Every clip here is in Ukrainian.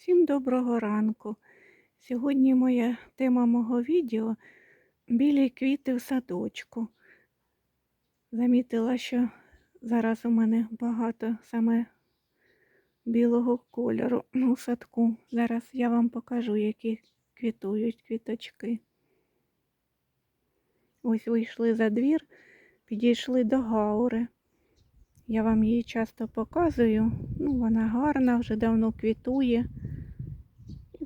Всім доброго ранку. Сьогодні моя тема мого відео білі квіти в садочку. Замітила, що зараз у мене багато саме білого кольору у садку. Зараз я вам покажу, які квітують квіточки. Ось вийшли за двір, підійшли до гаури. Я вам її часто показую. Ну, вона гарна, вже давно квітує.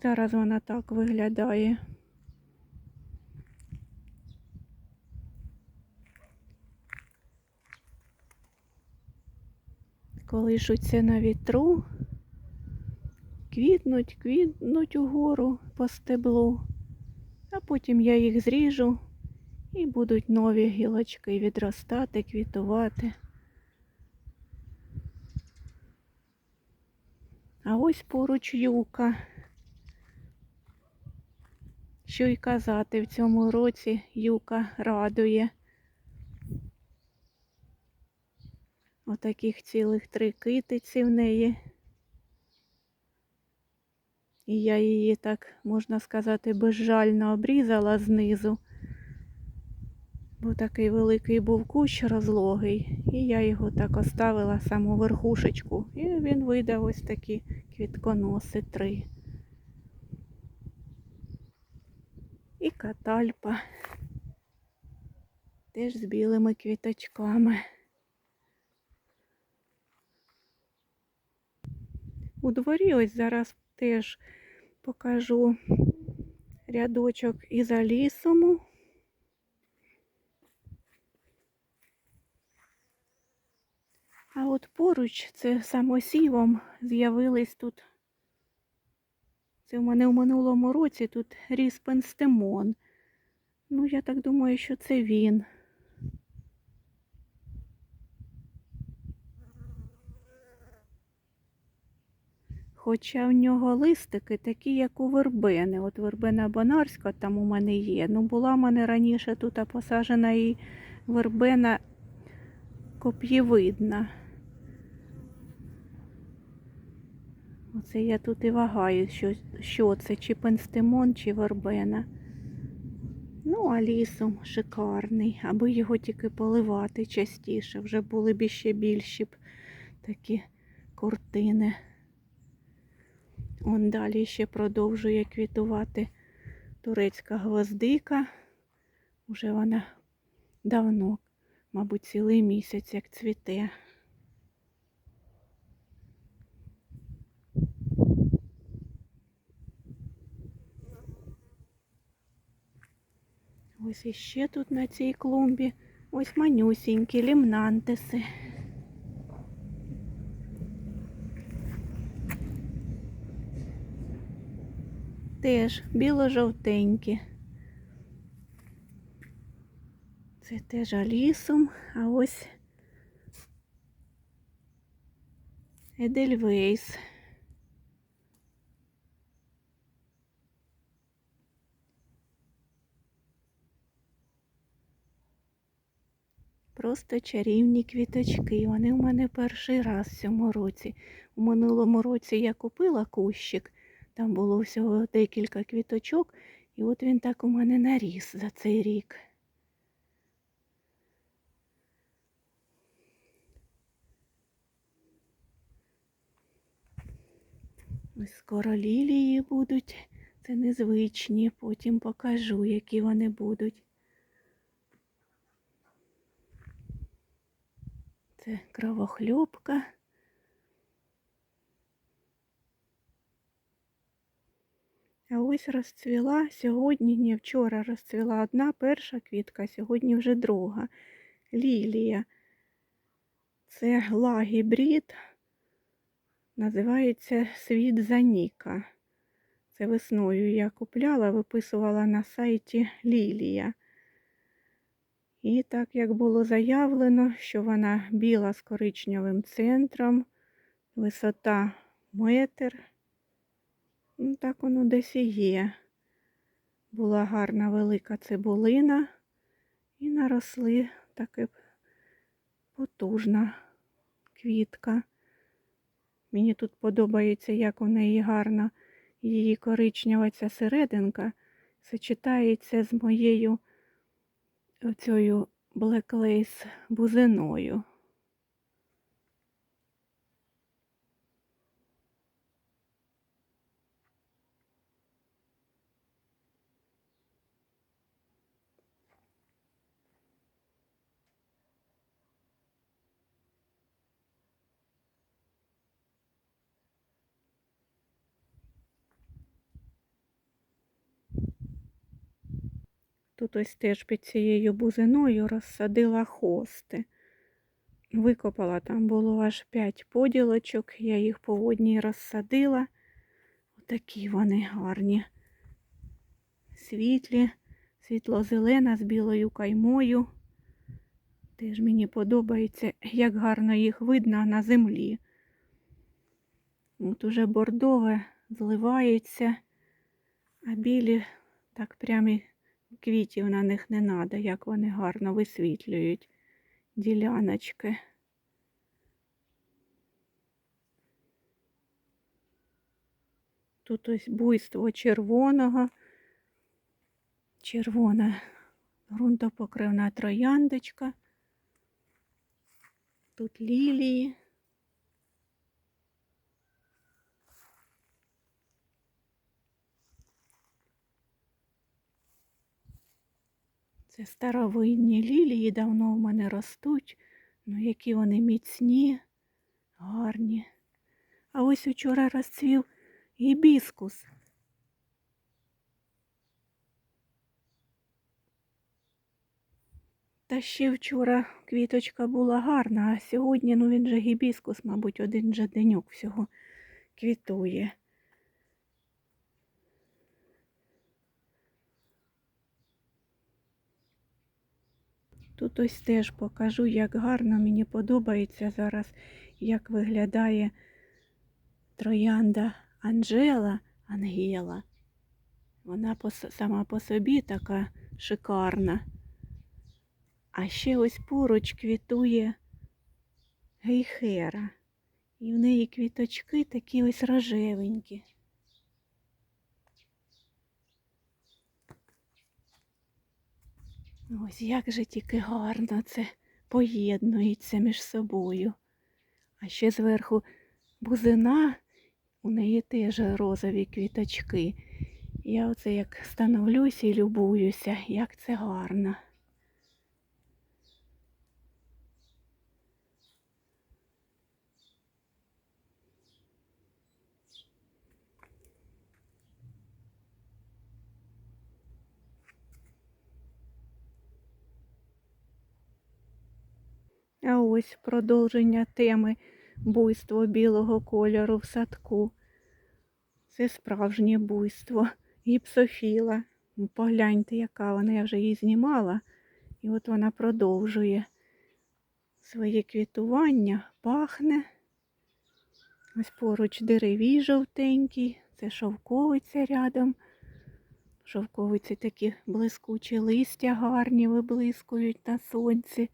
Зараз вона так виглядає. Колишуться на вітру, квітнуть, квітнуть угору по стеблу, а потім я їх зріжу і будуть нові гілочки відростати, квітувати. А ось поруч юка. Що й казати, в цьому році юка радує. Отаких цілих три китиці в неї. І я її так, можна сказати, безжально обрізала знизу. Бо такий великий був кущ розлогий, і я його так оставила саму верхушечку. І він видав ось такі квітконоси три. І катальпа. Теж з білими квіточками. У дворі ось зараз теж покажу рядочок із алісому. А от поруч це самосівом з'явились тут. В мене в минулому році тут ріс пенстемон. Ну, я так думаю, що це він. Хоча в нього листики такі, як у вербени. От вербена Бонарська там у мене є. Ну, була в мене раніше тут посаджена і вербена коп'євидна. Оце я тут і вагаю, що, що це, чи пенстемон, чи вербена. Ну, а лісом шикарний, аби його тільки поливати частіше. Вже були б ще більші б такі куртини. Он далі ще продовжує квітувати турецька гвоздика. Уже вона давно, мабуть, цілий місяць як цвіте. Ось іще тут на цій клумбі ось манюсінькі лімнантиси. Теж біло-жовтенькі. Це теж алісом, а ось Едельвейс. Просто чарівні квіточки. Вони в мене перший раз в цьому році. У минулому році я купила кущик, там було всього декілька квіточок, і от він так у мене наріс за цей рік. Ось скоро лілії будуть. Це незвичні, потім покажу, які вони будуть. Це кровохльопка. А ось розцвіла сьогодні, не вчора розцвіла одна перша квітка, сьогодні вже друга. Лілія. Це лагібрід, називається світ Заніка. Це весною я купляла, виписувала на сайті Лілія. І так як було заявлено, що вона біла з коричневим центром, висота метр. Ну, так воно десь і є. Була гарна велика цибулина і наросли таке потужна квітка. Мені тут подобається, як у неї гарно її коричнева ця серединка сочетається з моєю оцею блеклейс бузиною. Тут ось теж під цією бузиною розсадила хости. Викопала, там було аж 5 поділочок, я їх по одній розсадила. Отакі вони гарні. Світлі, світло-зелена з білою каймою. Теж мені подобається, як гарно їх видно на землі. От уже бордове зливається, а білі так прямо квітів на них не треба, як вони гарно висвітлюють діляночки. Тут ось буйство червоного, червона ґрунтопокривна трояндочка. Тут лілії. Це старовинні лілії, давно в мене ростуть. Ну, які вони міцні, гарні. А ось учора розцвів гібіскус. Та ще вчора квіточка була гарна, а сьогодні, ну він же гібіскус, мабуть, один же деньок всього квітує. Тут ось теж покажу, як гарно мені подобається зараз, як виглядає троянда Анжела Ангела. Вона сама по собі така шикарна. А ще ось поруч квітує гейхера. І в неї квіточки такі ось рожевенькі. Ось як же тільки гарно це поєднується між собою. А ще зверху бузина, у неї теж розові квіточки. Я оце як становлюся і любуюся, як це гарно. А ось продовження теми буйство білого кольору в садку. Це справжнє буйство. Гіпсофіла. Ну, Погляньте, яка вона, я вже її знімала. І от вона продовжує своє квітування, пахне. Ось поруч деревій жовтенький, це шовковиця рядом. Шовковиці такі блискучі листя гарні виблискують на сонці.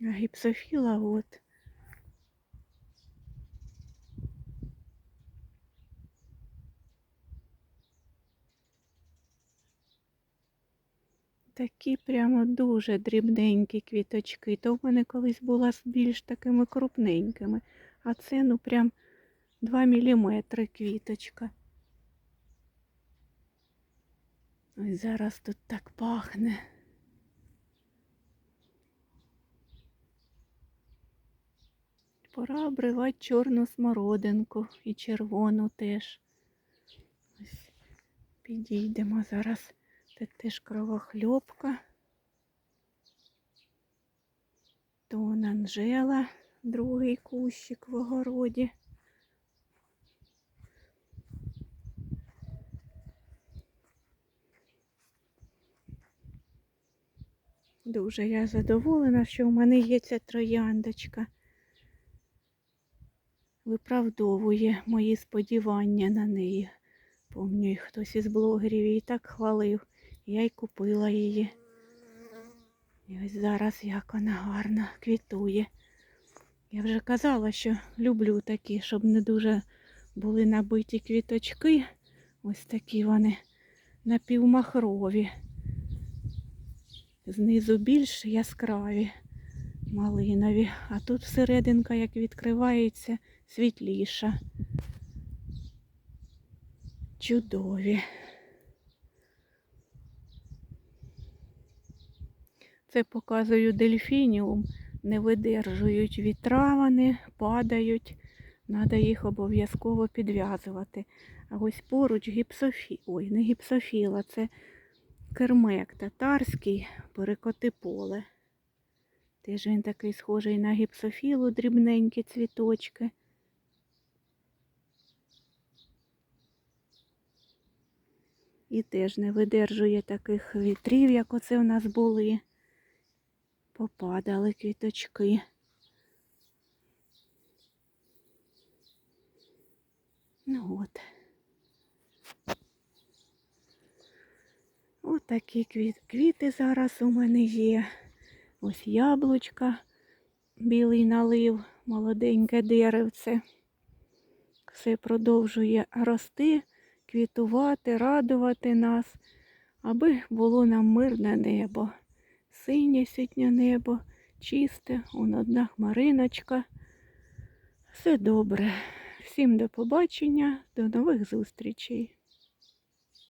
Гіпсофіла от. Такі прямо дуже дрібненькі квіточки. То в мене колись була з більш такими крупненькими. А це ну прям 2 міліметри квіточка. Ось зараз тут так пахне. Пора обривати чорну смородинку і червону теж. Ось підійдемо зараз. Це теж кровохльопка. Тон Анжела, другий кущик в огороді. Дуже я задоволена, що в мене є ця трояндочка. Виправдовує мої сподівання на неї. Помню, хтось із блогерів її так хвалив. Я й купила її. І ось зараз як вона гарно квітує. Я вже казала, що люблю такі, щоб не дуже були набиті квіточки. Ось такі вони напівмахрові. Знизу більш яскраві, малинові, а тут всерединка, як відкривається, світліша. Чудові. Це показую дельфініум. Не видержують вітра, вони падають. Треба їх обов'язково підв'язувати. А ось поруч гіпсофі... Ой, не гіпсофіла, це кермек татарський, перекоти поле. Теж він такий схожий на гіпсофілу, дрібненькі цвіточки. І теж не видержує таких вітрів, як оце в нас були. Попадали квіточки. Ну от. От такі квіт, квіти зараз у мене є. Ось яблучка, білий налив, молоденьке деревце. Все продовжує рости, квітувати, радувати нас, аби було нам мирне небо. Синє сітнє небо, чисте, он одна хмариночка. Все добре. Всім до побачення, до нових зустрічей.